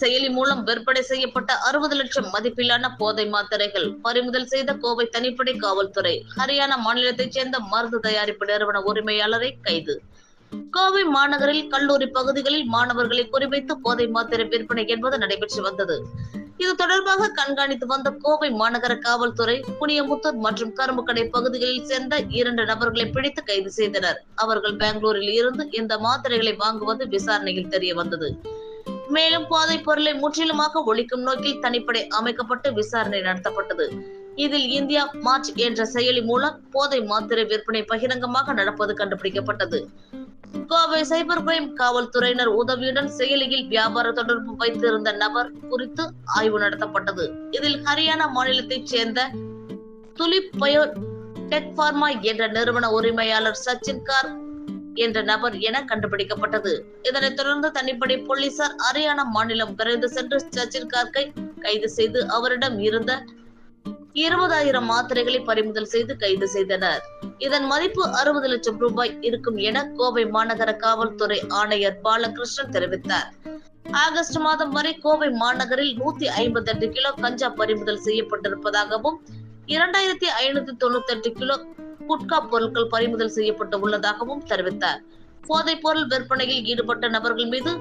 செயலி மூலம் விற்பனை செய்யப்பட்ட அறுபது லட்சம் மதிப்பிலான போதை மாத்திரைகள் பறிமுதல் செய்த கோவை தனிப்படை காவல்துறை ஹரியானா மாநிலத்தைச் சேர்ந்த மருந்து தயாரிப்பு நிறுவன உரிமையாளரை கைது. கோவை மாநகரில் கல்லூரி பகுதிகளில் மாணவர்களை குறிவைத்து போதை மாத்திரை விற்பனை என்பது நடைபெற்று வந்தது. இது தொடர்பாக கண்காணித்து வந்த கோவை மாநகர காவல்துறை புனியமுத்தூர் மற்றும் கரும்புக்கடை பகுதிகளில் சேர்ந்த இரண்டு நபர்களை பிடித்து கைது செய்தனர். அவர்கள் பெங்களூரில் இருந்து இந்த மாத்திரைகளை வாங்குவது விசாரணையில் தெரிய வந்தது மேலும் போதைப் பொருளை முற்றிலுமாக ஒழிக்கும் நோக்கில் தனிப்படை அமைக்கப்பட்டு விசாரணை நடத்தப்பட்டது. இதில் இந்தியா மார்ச் என்ற செயலி மூலம் போதை மாத்திரை விற்பனை பகிரங்கமாக நடப்பது கண்டுபிடிக்கப்பட்டது. கோவை சைபர் கிரைம் காவல்துறையினர் உதவியுடன் செயலியில் வியாபார தொடர்பு வைத்திருந்த நபர் குறித்து ஆய்வு நடத்தப்பட்டது. இதில் ஹரியானா மாநிலத்தைச் சேர்ந்த துலிப் பயோ டெக் பார்மா என்ற நிறுவன உரிமையாளர் சச்சின் கார் என்ற நபர் என கண்டுபிடிக்கப்பட்டது. இதனைத் தொடர்ந்து தனிப்படை போலீசார் ஹரியானா மாநிலம் விரைந்து சென்று சச்சின் கார்கை கைது செய்து அவரிடம் இருந்த இருபதாயிரம் மாத்திரைகளை பறிமுதல் செய்து கைது செய்தனர். இதன் மதிப்பு அறுபது லட்சம் ரூபாய் இருக்கும் என கோவை மாநகர காவல்துறை ஆணையர் பாலகிருஷ்ணன் தெரிவித்தார். ஆகஸ்ட் மாதம் வரை கோவை மாநகரில் நூத்தி ஐம்பத்தி எட்டு கிலோ கஞ்சா பறிமுதல் செய்யப்பட்டிருப்பதாகவும் இரண்டாயிரத்தி ஐநூத்தி தொண்ணூத்தி எட்டு கிலோ குட்கா பொருட்கள் பறிமுதல் செய்யப்பட்டு உள்ளதாகவும் தெரிவித்தார். போதைப் பொருள் விற்பனையில் ஈடுபட்ட நபர்கள் மீது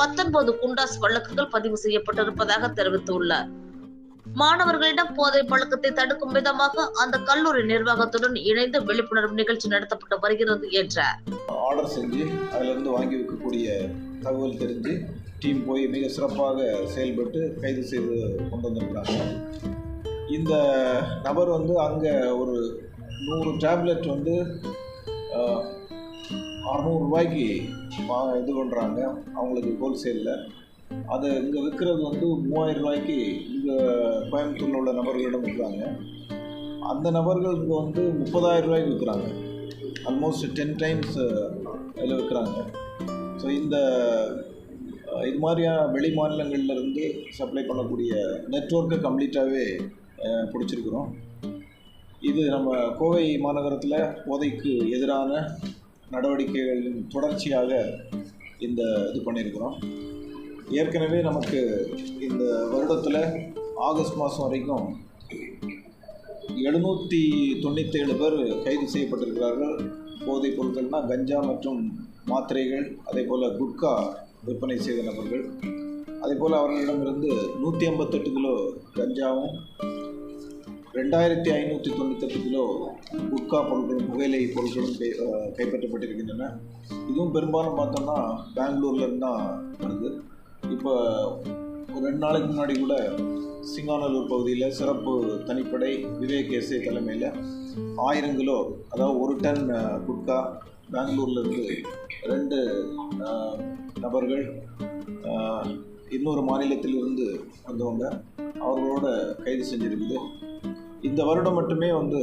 பத்தொன்பது குண்டாஸ் வழக்குகள் பதிவு செய்யப்பட்டிருப்பதாக தெரிவித்துள்ளார். மாணவர்களிடம் போதை பழக்கத்தை தடுக்கும் விதமாக அந்த கல்லூரி நிர்வாகத்துடன் இணைந்து விழிப்புணர்வு நிகழ்ச்சி நடத்தப்பட்டு வருகிறது என்றார். ஆர்டர் செஞ்சு அதிலிருந்து வாங்கி வைக்கக்கூடிய தகவல் தெரிஞ்சு டீம் போய் மிக சிறப்பாக செயல்பட்டு கைது செய்து கொண்டு வந்திருக்கிறாங்க. இந்த நபர் வந்து அங்கே ஒரு நூறு டேப்லெட் வந்து அறநூறுரூவாய்க்கு வா இது பண்ணுறாங்க அவங்களுக்கு ஹோல்சேலில் அது இங்கே விற்கிறது வந்து மூவாயிரம் ரூபாய்க்கு இங்கே கோயம்புத்தூரில் உள்ள நபர்களிடம் விற்கிறாங்க அந்த நபர்கள் இங்கே வந்து முப்பதாயிரம் ரூபாய்க்கு விற்கிறாங்க ஆல்மோஸ்ட் டென் டைம்ஸ் இதில் விற்கிறாங்க ஸோ இந்த இது மாதிரியான வெளி மாநிலங்கள்லேருந்து சப்ளை பண்ணக்கூடிய நெட்ஒர்க்கை கம்ப்ளீட்டாகவே பிடிச்சிருக்கிறோம். இது நம்ம கோவை மாநகரத்தில் போதைக்கு எதிரான நடவடிக்கைகளின் தொடர்ச்சியாக இந்த இது பண்ணியிருக்கிறோம் ஏற்கனவே நமக்கு இந்த வருடத்தில் ஆகஸ்ட் மாதம் வரைக்கும் எழுநூற்றி தொண்ணூற்றேழு பேர் கைது செய்யப்பட்டிருக்கிறார்கள். போதைப் பொருட்கள்னால் கஞ்சா மற்றும் மாத்திரைகள் அதே போல் குட்கா விற்பனை செய்த நபர்கள். அதே போல் அவர்களிடமிருந்து நூற்றி ஐம்பத்தெட்டு கிலோ கஞ்சாவும் ரெண்டாயிரத்தி ஐநூற்றி தொண்ணூத்தெட்டு கிலோ குட்கா பொருட்களும் புகையிலை பொருட்களும் கை கைப்பற்றப்பட்டிருக்கின்றன. இதுவும் பெரும்பாலும் பார்த்தோம்னா பெங்களூர்லேருந்து தான் வருது. இப்போ ஒரு ரெண்டு நாளைக்கு முன்னாடி கூட சிங்கானலூர் பகுதியில் சிறப்பு தனிப்படை விவேக் எஸ்ஏ தலைமையில் ஆயிரம் கிலோ அதாவது ஒரு டன் குட்கா பெங்களூர்லேருந்து ரெண்டு நபர்கள் இன்னொரு மாநிலத்திலிருந்து வந்தவங்க. அவர்களோட கைது செஞ்சிருக்குது. இந்த வருடம் மட்டுமே வந்து